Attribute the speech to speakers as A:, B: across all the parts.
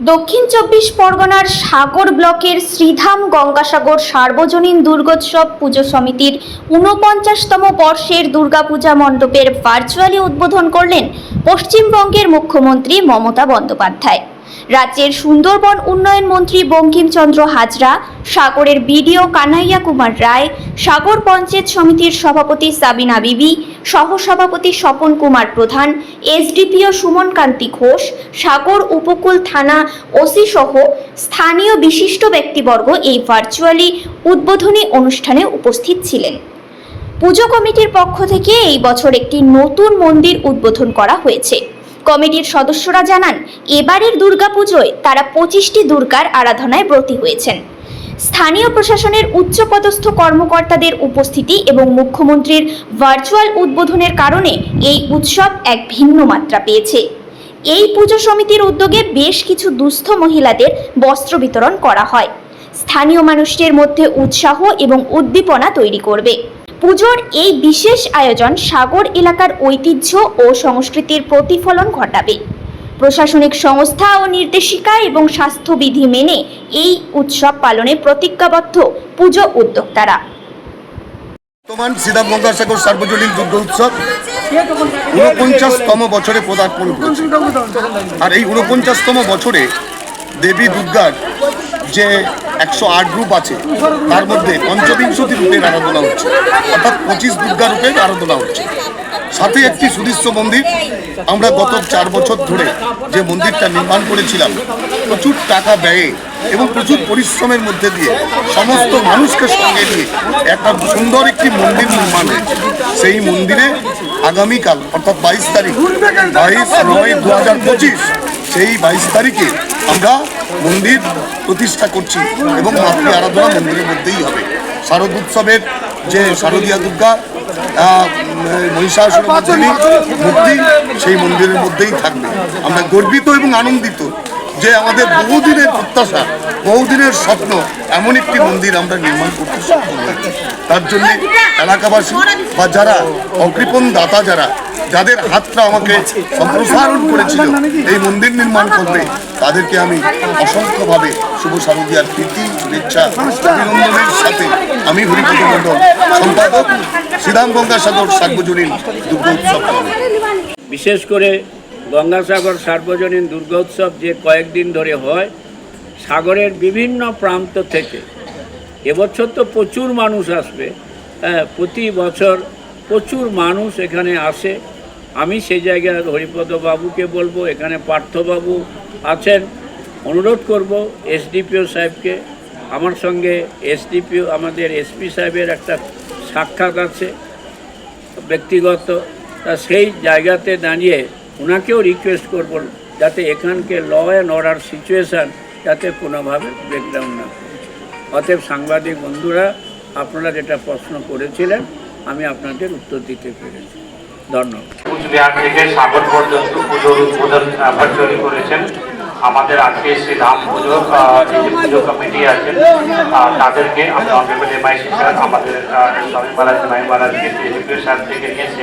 A: দক্ষিণ চব্বিশ পরগনার সাগর ব্লকের শ্রীধাম গঙ্গাসাগর সার্বজনীন দুর্গোৎসব পুজো সমিতির ঊনপঞ্চাশতম বর্ষের দুর্গাপূজা মণ্ডপের ভার্চুয়ালি উদ্বোধন করলেন পশ্চিমবঙ্গের মুখ্যমন্ত্রী মমতা বন্দ্যোপাধ্যায়। রাজ্যের সুন্দরবন উন্নয়ন মন্ত্রী বঙ্কিমচন্দ্র হাজরা, সাগরের বিডিও কানাইয়া কুমার রায়, সাগর পঞ্চায়েত সমিতির সভাপতি সাবিনা বিবি সহসভাপতি স্বপন কুমার প্রধান, এসডিপিও সুমন কান্তি ঘোষ, সাগর উপকূল থানা ওসি সহ স্থানীয় বিশিষ্ট ব্যক্তিবর্গ এই ভার্চুয়ালি উদ্বোধনী অনুষ্ঠানে উপস্থিত ছিলেন। পুজো কমিটির পক্ষ থেকে এই বছর একটি নতুন মন্দির উদ্বোধন করা হয়েছে। কমিটির সদস্যরা জানান, এবারের দুর্গাপুজোয় তারা পঁচিশটি দুর্গার আরাধনায় ব্রতী হয়েছেন। স্থানীয় প্রশাসনের উচ্চপদস্থ কর্মকর্তাদের উপস্থিতি এবং মুখ্যমন্ত্রীর ভার্চুয়াল উদ্বোধনের কারণে এই উৎসব এক ভিন্ন মাত্রা পেয়েছে। এই পুজো সমিতির উদ্যোগে বেশ কিছু দুস্থ মহিলাদের বস্ত্র বিতরণ করা হয়। স্থানীয় মানুষদের মধ্যে উৎসাহ এবং উদ্দীপনা তৈরি করবে। পুজোর এই বিশেষ আয়োজন সাগর এলাকার ঐতিহ্য ও সংস্কৃতির প্রতিফলন ঘটাবে। প্রশাসনিক সংস্থা ও নির্দেশিকা এবং স্বাস্থ্যবিধি মেনে এই উৎসব পালনে প্রতিজ্ঞাবদ্ধ পুজো উদ্যোক্তারা।
B: বর্তমান শ্রীরাম গঙ্গাসাগর সার্বজনীন দুর্গা উৎসব উনপঞ্চাশতম বছরে পদার্পণ আর এই উনপঞ্চাশতম বছরে দেবী দুর্গার যে একশো আট রূপ আছে, তার মধ্যে পঞ্চবিংশতি রূপের আরাধনা হচ্ছে। অর্থাৎ পঁচিশ দুর্গা রূপের আরাধনা হচ্ছে। সাথে একটি সুদৃশ্য মন্দির। আমরা গত চার বছর ধরে যে মন্দিরটা নির্মাণ করেছিলাম, প্রচুর টাকা ব্যয়ে এবং প্রচুর পরিশ্রমের মধ্যে দিয়ে সমস্ত মানুষকে সঙ্গে নিয়ে একটা সুন্দর একটি মন্দির নির্মাণ হয়েছে। সেই মন্দিরে আগামীকাল, অর্থাৎ বাইশ তারিখ, বাইশ নয় দু হাজার পঁচিশ, সেই বাইশ তারিখে আমরা মন্দির প্রতিষ্ঠা করছি এবং মাতৃ আরাধনা মন্দিরের মধ্যেই হবে। শারদ উৎসবের যে শারদীয়া দুর্গা মহিষাসুর মূর্তি সেই মন্দিরের মধ্যেই থাকবে। আমরা গর্বিত এবং আনন্দিত যে আমাদের বহুদিনের প্রত্যাশা, বহুদিনের স্বপ্ন, এমন একটি মন্দির আমরা নির্মাণ করতে সক্ষম তার জন্য এলাকাবাসী বা যারা অকৃপণ দাতা যারা যাদের হাতটা আমাকে সম্প্রসারণ করেছিল, এই মন্দির নির্মাণ করবে তাদেরকে আমি অসংখ্যভাবে শুভ শারদীয়ার প্রীতি, শুভেচ্ছা, অভিনন্দনের সাথে আমি হরিপদ মণ্ডল সম্পাদক শ্রীরাম গঙ্গাসাগর সার্বজনীন দুর্গা উৎসব
C: বিশেষ করে গঙ্গাসাগর সার্বজনীন দুর্গোৎসব যে কয়েকদিন ধরে হয়, সাগরের বিভিন্ন প্রান্ত থেকে, এবছর তো প্রচুর মানুষ আসবে হ্যাঁ প্রতি বছর প্রচুর মানুষ এখানে আসে। আমি সেই জায়গায় হরিপদ বাবুকে বলব, এখানে পার্থবাবু আছেন। অনুরোধ করব এসডিপিও সাহেবকে, আমার সঙ্গে এসডিপিও, আমাদের এসপি সাহেবের একটা সাক্ষাৎ আছে, ব্যক্তিগত। তা সেই জায়গাতে দাঁড়িয়ে ওনাকেও রিকোয়েস্ট করব যাতে এখানকে ল অ্যান্ড অর্ডার সিচুয়েশান যাতে কোনোভাবে ব্রেকডাউন না অতএব সাংবাদিক বন্ধুরা, আপনারা যেটা প্রশ্ন করেছিলেন, আমি আপনাদের উত্তর দিতে পেরেছি। ধন্যবাদ
D: কুচবিহার থেকে সাগর পুজোর আমাদের আজকে শ্রী ধাম পুজো যে পুজো কমিটি আছেন তাদেরকে আমরা অনেকগুলো এমআইসি স্যার, আমাদের স্বামী মহারাজ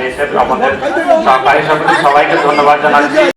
D: হিসেবে আমাদের সরকারি সবাইকে ধন্যবাদ জানাচ্ছি।